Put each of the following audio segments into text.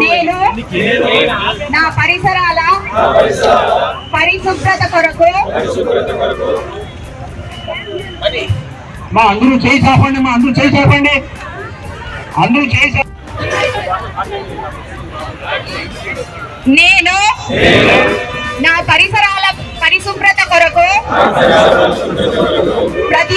నేను నా పరిసరాల పరిశుభ్రత కొరకు మా అందరూ చేయి చాపండి మా అందరూ చేయి చాపండి అందరూ చేయి. నేను నా పరిసరాల పరిశుభ్రత కొరకు ప్రతి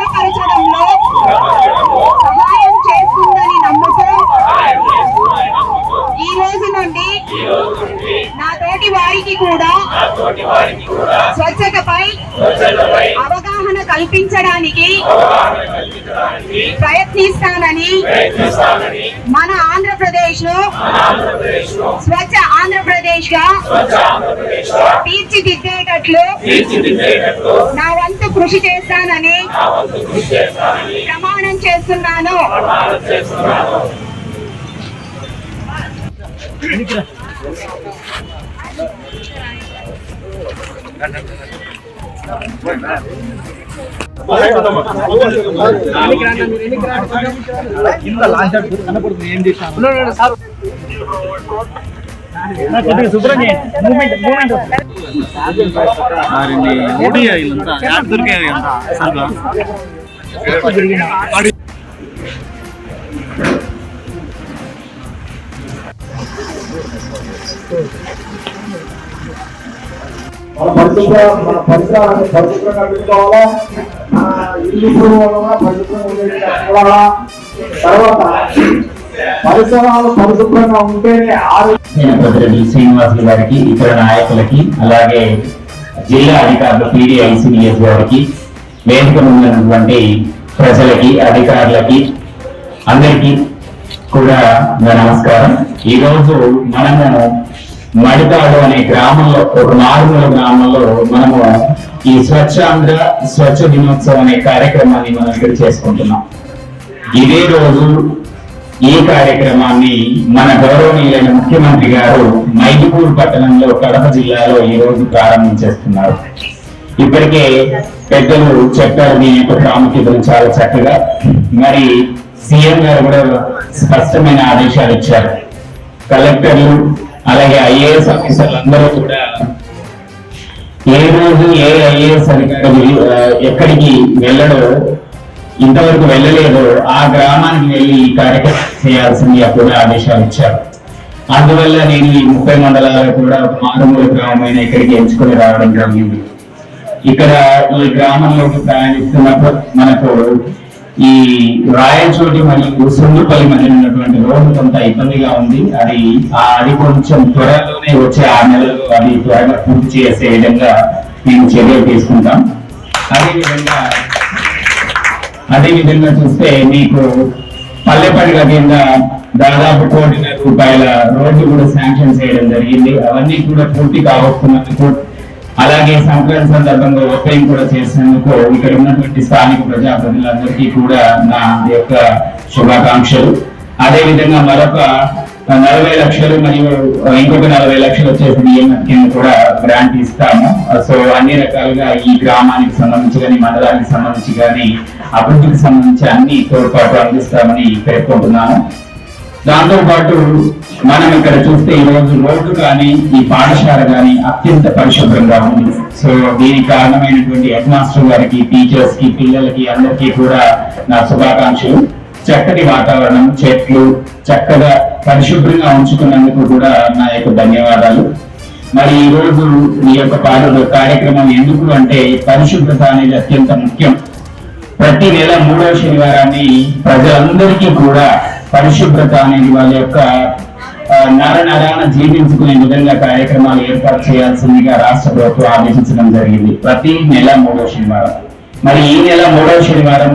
భద్రపరచడంలో సహాయం చేస్తుందని నమ్ముతూ ఈ రోజు నుండి నా తోటి వారికి కూడా స్వచ్ఛతపై అవగాహన కల్పించడానికి ప్రయత్నిస్తానని మన ఆంధ్రప్రదేశ్ను స్వచ్ఛ ఆంధ్రప్రదేశ్గా తీర్చిదిద్దేటట్లు నా వంతు కృషి చేస్తానని ప్రమాణం చేస్తున్నాను. వారిని ఓడియా ఇల్లంతా యాడ్ దొరికాయి అంతా సరిగా మన పరిశుభ్ర మన పరిశుభ్రంగా పెట్టుకోవాలా? మన ఇల్లు పరిశుభ్రంగా తర్వాత పరిసరాలు పరిశుభ్రంగా ఉంటేనే శ్రీనివాసులు గారికి ఇతర నాయకులకి అలాగే జిల్లా అధికారులు పీడీ ఐసీడీఎస్ గారికి వేదిక ఉన్నటువంటి ప్రజలకి అధికారులకి అందరికీ కూడా నా నమస్కారం. ఈ రోజు మనము మడితాడు అనే గ్రామంలో ఒక మారుమూల గ్రామంలో మనము ఈ స్వచ్ఛాంధ్ర స్వచ్ఛ దినోత్సవం అనే కార్యక్రమాన్ని మనం ఇక్కడ చేసుకుంటున్నాం. ఇదే రోజు ఈ కార్యక్రమాన్ని మన గౌరవనీయులైన ముఖ్యమంత్రి గారు మైదుపూర్ పట్టణంలో కడప జిల్లాలో ఈ రోజు ప్రారంభించేస్తున్నారు ఇప్పటికే పెద్దలు చెప్పారు దీని యొక్క ప్రాముఖ్యతను చాలా చక్కగా. మరి సీఎం గారు కూడా స్పష్టమైన ఆదేశాలు ఇచ్చారు. కలెక్టర్లు అలాగే ఐఏఎస్ ఆఫీసర్లు అందరూ కూడా ఏ రోజు ఏ ఐఏఎస్ అధికారి ఎక్కడికి వెళ్ళడో ఇంతవరకు వెళ్ళలేదో ఆ గ్రామానికి వెళ్ళి ఈ కార్యక్రమం చేయాల్సింది కూడా ఆదేశాలు ఇచ్చారు. అందువల్ల నేను ఈ ముప్పై మండలాలు కూడా ఒక మారుమూల గ్రామమైన ఇక్కడికి ఎంచుకొని రావడం జరిగింది. ఇక్కడ ఈ గ్రామంలోకి ప్రయాణిస్తున్నప్పుడు మనకు ఈ రాయచోటి మరియు సుండుపల్లి మధ్య ఉన్నటువంటి రోడ్డు కొంత ఇబ్బందిగా ఉంది. అది ఆ అది కొంచెం త్వరలోనే వచ్చే ఆ నెలలో అది త్వరగా పూర్తి చేసే విధంగా మేము చర్యలు తీసుకుంటాం. అదేవిధంగా అదే విధంగా చూస్తే మీకు పల్లె పండుగ కింద దాదాపు కోటిన్నర రూపాయల రోడ్డు కూడా శాంక్షన్ చేయడం జరిగింది. అవన్నీ కూడా పూర్తి కావస్తున్నందుకు అలాగే సంక్రాంతి సందర్భంగా ఓపెనింగ్ కూడా చేసినందుకు ఇక్కడ ఉన్నటువంటి స్థానిక ప్రజాప్రతినిధులందరికీ కూడా నా యొక్క శుభాకాంక్షలు. అదేవిధంగా మరొక నలభై లక్షలు మరియు ఇంకొక నలభై లక్షలు వచ్చేసి డిఎంఎఫ్ కింద కూడా గ్రాంట్ ఇస్తాము. సో అన్ని రకాలుగా ఈ గ్రామానికి సంబంధించి కానీ మండలానికి సంబంధించి కానీ అభివృద్ధికి సంబంధించి అన్ని తోడ్పాటు అందిస్తామని పేర్కొంటున్నాను. దాంతో పాటు మనం ఇక్కడ చూస్తే ఈ రోజు రోడ్డు కానీ ఈ పాఠశాల కానీ అత్యంత పరిశుభ్రంగా ఉంది. సో దీనికి కారణమైనటువంటి హెడ్ మాస్టర్ గారికి టీచర్స్కి పిల్లలకి అందరికీ కూడా నా శుభాకాంక్షలు. చక్కటి వాతావరణం చెట్లు చక్కగా పరిశుభ్రంగా ఉంచుకున్నందుకు కూడా నా యొక్క ధన్యవాదాలు. మరి ఈ రోజు ఈ యొక్క పాట కార్యక్రమం ఎందుకు అంటే పరిశుభ్రత అనేది అత్యంత ముఖ్యం. ప్రతి నెల మూడవ శనివారాన్ని ప్రజలందరికీ కూడా పరిశుభ్రత అనేది వాళ్ళ యొక్క నరనరాన జీవించుకునే విధంగా కార్యక్రమాలు ఏర్పాటు చేయాల్సిందిగా రాష్ట్ర ప్రభుత్వం ఆదేశించడం జరిగింది. ప్రతి నెల మూడవ శనివారం. మరి ఈ నెల మూడవ శనివారం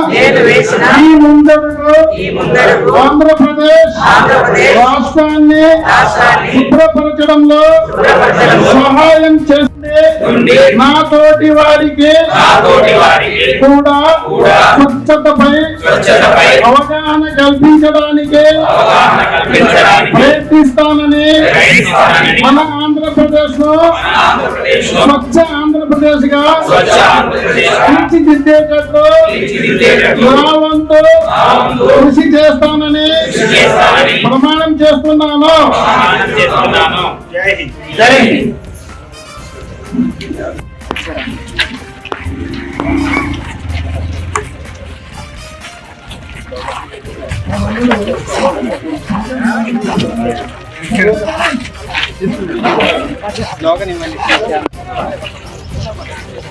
ఈ ముందడుగు ఆంధ్రప్రదేశ్ రాష్ట్రాన్ని శుభ్రపరచడంలో సహాయం చేస్తే నా తోటి వారికి కూడా స్వచ్ఛతపై అవగాహన కల్పించడానికి ప్రయత్నిస్తానని మన ఆంధ్రప్రదేశ్లో స్వచ్ఛ ఆంధ్రప్రదేశ్గా తీర్చిదిద్దేటట్లు నా వంతు కృషి చేస్తానని ప్రమాణం చేస్తున్నాను.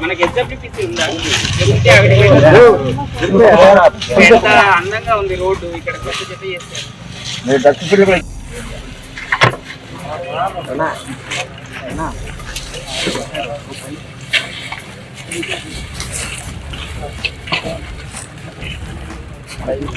మనకి హెచ్ఎఫ్డిపిసి ఉందా ఉంటే అక్కడికి ఎంత అందంగా ఉంది రోడ్డు ఇక్కడ కొత్త జత చేస్తారు అవును